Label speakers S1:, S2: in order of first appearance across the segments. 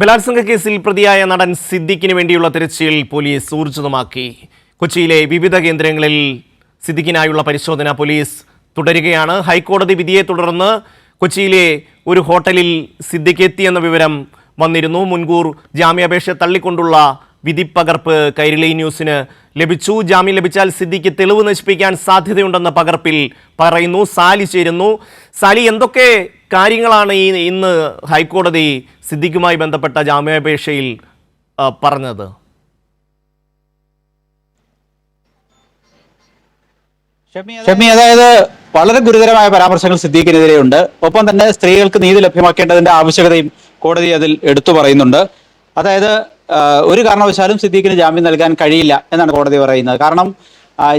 S1: ബലാത്സംഗ കേസിൽ പ്രതിയായ നടൻ സിദ്ദിഖിന് വേണ്ടിയുള്ള തിരച്ചിൽ പോലീസ് ഊർജിതമാക്കി കൊച്ചിയിലെ വിവിധ കേന്ദ്രങ്ങളിൽ സിദ്ദിഖിനായുള്ള പരിശോധന പോലീസ് തുടരുകയാണ്. ഹൈക്കോടതി വിധിയെ തുടർന്ന് കൊച്ചിയിലെ ഒരു ഹോട്ടലിൽ സിദ്ദിഖ് എത്തിയെന്ന വിവരം വന്നിരുന്നു. മുൻകൂർ ജാമ്യാപേക്ഷ തള്ളിക്കൊണ്ടുള്ള വിധിപ്പകർപ്പ് കൈരളി ന്യൂസിന് ലഭിച്ചു. ജാമ്യം ലഭിച്ചാൽ സിദ്ദിഖ് തെളിവ് നശിപ്പിക്കാൻ സാധ്യതയുണ്ടെന്ന പകർപ്പിൽ പറയുന്നു. സാലി ചേരുന്നു. സാലി എന്തൊക്കെ കാര്യങ്ങളാണ് ഈ ഇന്ന് ഹൈക്കോടതി സിദ്ദിഖുമായി ബന്ധപ്പെട്ട ജാമ്യാപേക്ഷയിൽ പറഞ്ഞത്?
S2: ഷമി അതായത് വളരെ ഗുരുതരമായ പരാമർശങ്ങൾ സിദ്ദീഖിനെതിരെയുണ്ട് ഒപ്പം തന്നെ സ്ത്രീകൾക്ക് നീതി ലഭ്യമാക്കേണ്ടതിന്റെ ആവശ്യകതയും കോടതി അതിൽ എടുത്തു പറയുന്നുണ്ട്. അതായത് ഒരു കാരണവശാലും സിദ്ദീഖിന് ജാമ്യം നൽകാൻ കഴിയില്ല എന്നാണ് കോടതി പറയുന്നത്. കാരണം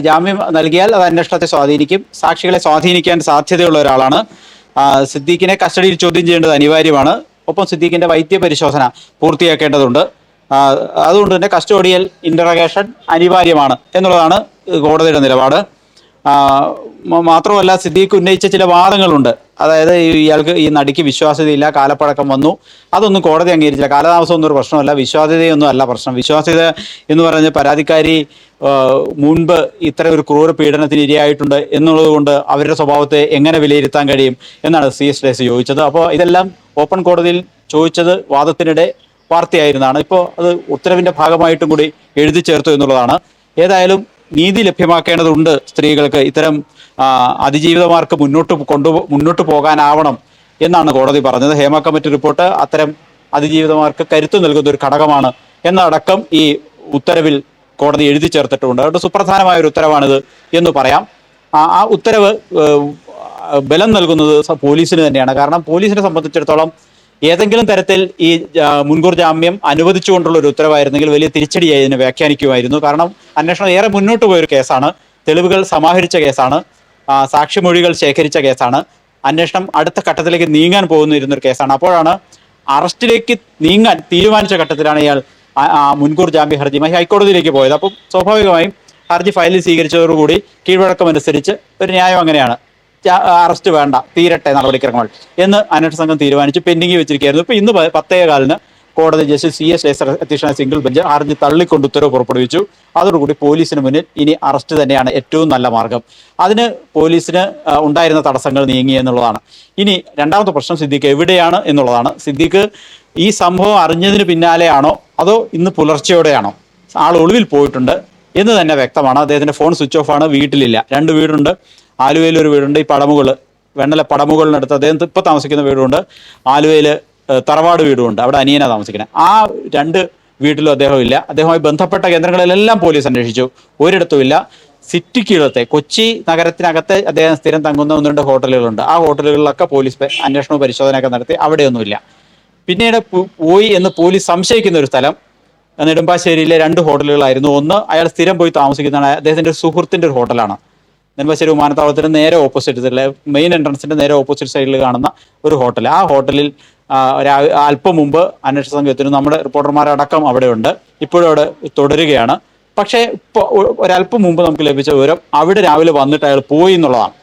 S2: ജാമ്യം നൽകിയാൽ അത് അന്വേഷണത്തെ സ്വാധീനിക്കും. സാക്ഷികളെ സ്വാധീനിക്കാൻ സാധ്യതയുള്ള ഒരാളാണ്. സിദ്ദീഖിനെ കസ്റ്റഡിയിൽ ചോദ്യം ചെയ്യേണ്ടത് അനിവാര്യമാണ്. ഒപ്പം സിദ്ദീഖിന്റെ വൈദ്യ പരിശോധന പൂർത്തിയാക്കേണ്ടതുണ്ട് അതുകൊണ്ട് തന്നെ കസ്റ്റോഡിയൽ ഇന്ററഗേഷൻ അനിവാര്യമാണ് എന്നുള്ളതാണ് കോടതിയുടെ നിലപാട്. മാത്രമല്ല സിദ്ദീഖ് ഉന്നയിച്ച ചില വാദങ്ങളുണ്ട്. അതായത് ഇയാൾക്ക് ഈ നടിക്ക് വിശ്വാസ്യതയില്ല കാലപ്പഴക്കം വന്നു. അതൊന്നും കോടതി അംഗീകരിച്ചില്ല. കാലതാമസം ഒന്നും ഒരു പ്രശ്നമല്ല. വിശ്വാസ്യതയൊന്നും അല്ല പ്രശ്നം. വിശ്വാസ്യത എന്ന് പറഞ്ഞ പരാതിക്കാരി മുൻപ് ഇത്ര ഒരു ക്രൂര പീഡനത്തിന് ഇരയായിട്ടുണ്ട് എന്നുള്ളത് കൊണ്ട് അവരുടെ സ്വഭാവത്തെ എങ്ങനെ വിലയിരുത്താൻ കഴിയും എന്നാണ് സി എസ് ഡേസ് ചോദിച്ചത്. അപ്പോൾ ഇതെല്ലാം ഓപ്പൺ കോടതിയിൽ ചോദിച്ചത് വാദത്തിനിടെ വാർത്തയായിരുന്നതാണ്. ഇപ്പോൾ അത് ഉത്തരവിന്റെ ഭാഗമായിട്ടും കൂടി എഴുതി ചേർത്തു എന്നുള്ളതാണ്. ഏതായാലും നീതി ലഭ്യമാക്കേണ്ടതുണ്ട് സ്ത്രീകൾക്ക്. ഇത്തരം അതിജീവിതമാർക്ക് മുന്നോട്ട് കൊണ്ടു മുന്നോട്ട് പോകാനാവണം എന്നാണ് കോടതി പറഞ്ഞത്. ഹേമ കമ്മിറ്റി റിപ്പോർട്ട് അത്തരം അതിജീവിതമാർക്ക് കരുത്തു നൽകുന്ന ഒരു ഘടകമാണ് എന്നടക്കം ഈ ഉത്തരവിൽ കോടതി എഴുതി ചേർത്തിട്ടുണ്ട്. അതുകൊണ്ട് സുപ്രധാനമായ ഒരു ഉത്തരവാണിത് എന്ന് പറയാം. ആ ഉത്തരവ് ബലം നൽകുന്നത് പോലീസിന് തന്നെയാണ്. കാരണം പോലീസിനെ സംബന്ധിച്ചിടത്തോളം ഏതെങ്കിലും തരത്തിൽ ഈ മുൻകൂർ ജാമ്യം അനുവദിച്ചുകൊണ്ടുള്ള ഒരു ഉത്തരവായിരുന്നെങ്കിൽ വലിയ തിരിച്ചടിയായി ഇതിനെ വ്യാഖ്യാനിക്കുമായിരുന്നു. കാരണം അന്വേഷണം ഏറെ മുന്നോട്ട് പോയൊരു കേസാണ്. തെളിവുകൾ സമാഹരിച്ച കേസാണ്. സാക്ഷിമൊഴികൾ ശേഖരിച്ച കേസാണ്. അന്വേഷണം അടുത്ത ഘട്ടത്തിലേക്ക് നീങ്ങാൻ പോകുന്നിരുന്ന ഒരു കേസാണ്. അപ്പോഴാണ് അറസ്റ്റിലേക്ക് നീങ്ങാൻ തീരുമാനിച്ച ഘട്ടത്തിലാണ് ഇയാൾ മുൻകൂർ ജാമ്യ ഹർജിയുമായി ഹൈക്കോടതിയിലേക്ക് പോയത്. അപ്പം സ്വാഭാവികമായും ഹർജി ഫയലിൽ സ്വീകരിച്ചതോടുകൂടി കീഴ്വഴക്കം അനുസരിച്ച് ഒരു ന്യായം അങ്ങനെയാണ്. അറസ്റ്റ് വേണ്ട തീരട്ടെ നടപടിക്രമങ്ങൾ എന്ന് അന്വേഷണ സംഘം തീരുമാനിച്ച് പെൻഡിംഗ് വെച്ചിരിക്കുകയായിരുന്നു. ഇപ്പൊ ഇന്ന് പത്തേ കാലിന് കോടതി ജസ്റ്റിസ് സി എസ് അധ്യക്ഷനായ സിംഗിൾ ബെഞ്ച് അറിഞ്ഞ് തള്ളിക്കൊണ്ട് ഉത്തരവ് പുറപ്പെടുവിച്ചു. അതോടുകൂടി പോലീസിന് മുന്നിൽ ഇനി അറസ്റ്റ് തന്നെയാണ് ഏറ്റവും നല്ല മാർഗം. അതിന് പോലീസിന് ഉണ്ടായിരുന്ന തടസ്സങ്ങൾ നീങ്ങി എന്നുള്ളതാണ്. ഇനി രണ്ടാമത്തെ പ്രശ്നം സിദ്ദീഖ് എവിടെയാണ് എന്നുള്ളതാണ്. സിദ്ദീഖ് ഈ സംഭവം അറിഞ്ഞതിന് പിന്നാലെയാണോ അതോ ഇന്ന് പുലർച്ചെയോടെയാണോ? ആൾ ഒളിവിൽ പോയിട്ടുണ്ട് എന്ന് തന്നെ വ്യക്തമാണ്. അദ്ദേഹത്തിന്റെ ഫോൺ സ്വിച്ച് ഓഫ് ആണ് വീട്ടിലില്ല. രണ്ട് വീടുണ്ട്. ആലുവയിൽ ഒരു വീടുണ്ട്. ഈ പടമുകൾ വെണ്ണല പടമുകളിനടുത്ത് അദ്ദേഹം ഇപ്പോൾ താമസിക്കുന്ന വീടുണ്ട്. ആലുവയിൽ തറവാട് വീടുമുണ്ട്. അവിടെ അനിയന താമസിക്കുന്നത് ആ രണ്ട് വീട്ടിലും അദ്ദേഹം ഇല്ല. അദ്ദേഹവുമായി ബന്ധപ്പെട്ട കേന്ദ്രങ്ങളിലെല്ലാം പോലീസ് അന്വേഷിച്ചു. ഒരിടത്തും ഇല്ല. സിറ്റിക്കകത്തെ കൊച്ചി നഗരത്തിനകത്തെ അദ്ദേഹം സ്ഥിരം തങ്ങുന്ന ഒന്ന് രണ്ട് ഹോട്ടലുകളുണ്ട്. ആ ഹോട്ടലുകളിലൊക്കെ പോലീസ് അന്വേഷണവും പരിശോധനയൊക്കെ നടത്തി അവിടെയൊന്നുമില്ല പിന്നീട് പോയി എന്ന് പോലീസ് സംശയിക്കുന്ന ഒരു സ്ഥലം നെടുമ്പാശ്ശേരിയിലെ രണ്ട് ഹോട്ടലുകളായിരുന്നു. ഒന്ന് അയാൾ സ്ഥിരം പോയി താമസിക്കുന്നതാണ്. അദ്ദേഹത്തിന്റെ ഒരു സുഹൃത്തിന്റെ ഒരു ഹോട്ടലാണ്. നെടുമ്പാശ്ശേരി വിമാനത്താവളത്തിന് നേരെ ഓപ്പോസിറ്റ് സൈഡിലെ മെയിൻ എൻട്രൻസിന്റെ നേരെ ഓപ്പോസിറ്റ് സൈഡിൽ കാണുന്ന ഒരു ഹോട്ടൽ ആ ഹോട്ടലിൽ അല്പം മുമ്പ് അന്വേഷണ സംഘം എത്തുന്നു നമ്മുടെ റിപ്പോർട്ടർമാരടക്കം അവിടെയുണ്ട്. ഇപ്പോഴും അവിടെ തുടരുകയാണ്. പക്ഷേ ഇപ്പോൾ ഒരല്പം മുമ്പ് നമുക്ക് ലഭിച്ച വിവരം അവിടെ രാവിലെ വന്നിട്ട് അയാൾ പോയി എന്നുള്ളതാണ്.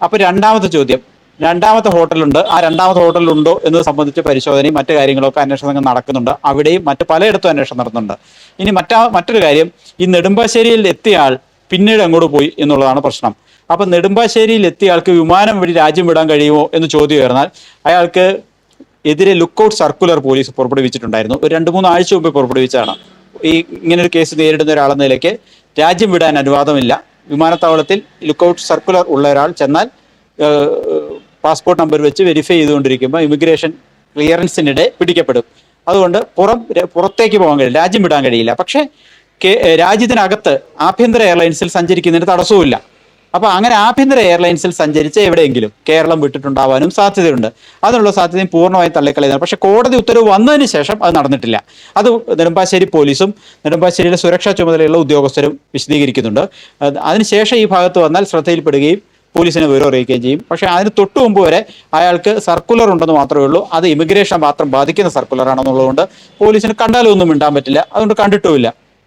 S2: അപ്പോൾ രണ്ടാമത്തെ ചോദ്യം രണ്ടാമത്തെ ഹോട്ടലുണ്ട് ആ രണ്ടാമത്തെ ഹോട്ടലുണ്ടോ എന്നത് സംബന്ധിച്ച് പരിശോധനയും മറ്റു കാര്യങ്ങളൊക്കെ അന്വേഷണ സംഘം നടക്കുന്നുണ്ട്. അവിടെയും മറ്റ് പലയിടത്തും അന്വേഷണം നടത്തുന്നുണ്ട്. ഇനി മറ്റാ മറ്റൊരു കാര്യം ഈ നെടുമ്പാശ്ശേരിയിൽ എത്തിയ ആൾ പിന്നീട് അങ്ങോട്ട് പോയി എന്നുള്ളതാണ് പ്രശ്നം. അപ്പൊ നെടുമ്പാശ്ശേരിയിൽ എത്തിയ ആൾക്ക് വിമാനം വഴി രാജ്യം വിടാൻ കഴിയുമോ എന്ന് ചോദ്യം ഉയർന്നാൽ അയാൾക്ക് എതിരെ ലുക്കൌട്ട് സർക്കുലർ പോലീസ് പുറപ്പെടുവിച്ചിട്ടുണ്ടായിരുന്നു. ഒരു രണ്ട് മൂന്ന് ആഴ്ച മുമ്പ് പുറപ്പെടുവിച്ചതാണ്. ഈ ഇങ്ങനെ ഒരു കേസ് നേരിടുന്ന ഒരാളെന്ന നിലയ്ക്ക് രാജ്യം വിടാൻ അനുവാദമില്ല. വിമാനത്താവളത്തിൽ ലുക്കൌട്ട് സർക്കുലർ ഉള്ള ഒരാൾ ചെന്നാൽ പാസ്പോർട്ട് നമ്പർ വെച്ച് വെരിഫൈ ചെയ്തുകൊണ്ടിരിക്കുമ്പോൾ ഇമിഗ്രേഷൻ ക്ലിയറൻസിനിടെ പിടിക്കപ്പെടും. അതുകൊണ്ട് പുറം പുറത്തേക്ക് പോകാൻ കഴിയില്ല രാജ്യം വിടാൻ കഴിയില്ല. പക്ഷേ രാജ്യത്തിനകത്ത് ആഭ്യന്തര എയർലൈൻസിൽ സഞ്ചരിക്കുന്നതിന് തടസ്സവുമില്ല. അപ്പൊ അങ്ങനെ ആഭ്യന്തര എയർലൈൻസിൽ സഞ്ചരിച്ച് എവിടെയെങ്കിലും കേരളം വിട്ടിട്ടുണ്ടാവാനും സാധ്യതയുണ്ട്. അതിനുള്ള സാധ്യതയും പൂർണമായും തള്ളിക്കളയുന്നത് പക്ഷെ കോടതി ഉത്തരവ് വന്നതിന് ശേഷം അത് നടന്നിട്ടില്ല. അത് നെടുമ്പാശ്ശേരി പോലീസും നെടുമ്പാശ്ശേരിയിലെ സുരക്ഷാ ചുമതലയുള്ള ഉദ്യോഗസ്ഥരും വിശദീകരിക്കുന്നുണ്ട്. അത് അതിനുശേഷം ഈ ഭാഗത്ത് വന്നാൽ ശ്രദ്ധയിൽപ്പെടുകയും പോലീസിനെ വിവരം അറിയിക്കുകയും ചെയ്യും. പക്ഷേ അതിന് തൊട്ടു മുമ്പ് വരെ അയാൾക്ക് സർക്കുലർ ഉണ്ടെന്ന് മാത്രമേ ഉള്ളൂ. അത് ഇമിഗ്രേഷൻ മാത്രം ബാധിക്കുന്ന സർക്കുലർ ആണെന്നുള്ളതുകൊണ്ട് പോലീസിന് കണ്ടാലൊന്നും മിണ്ടാൻ പറ്റില്ല. അതുകൊണ്ട് കണ്ടിട്ടുമില്ല.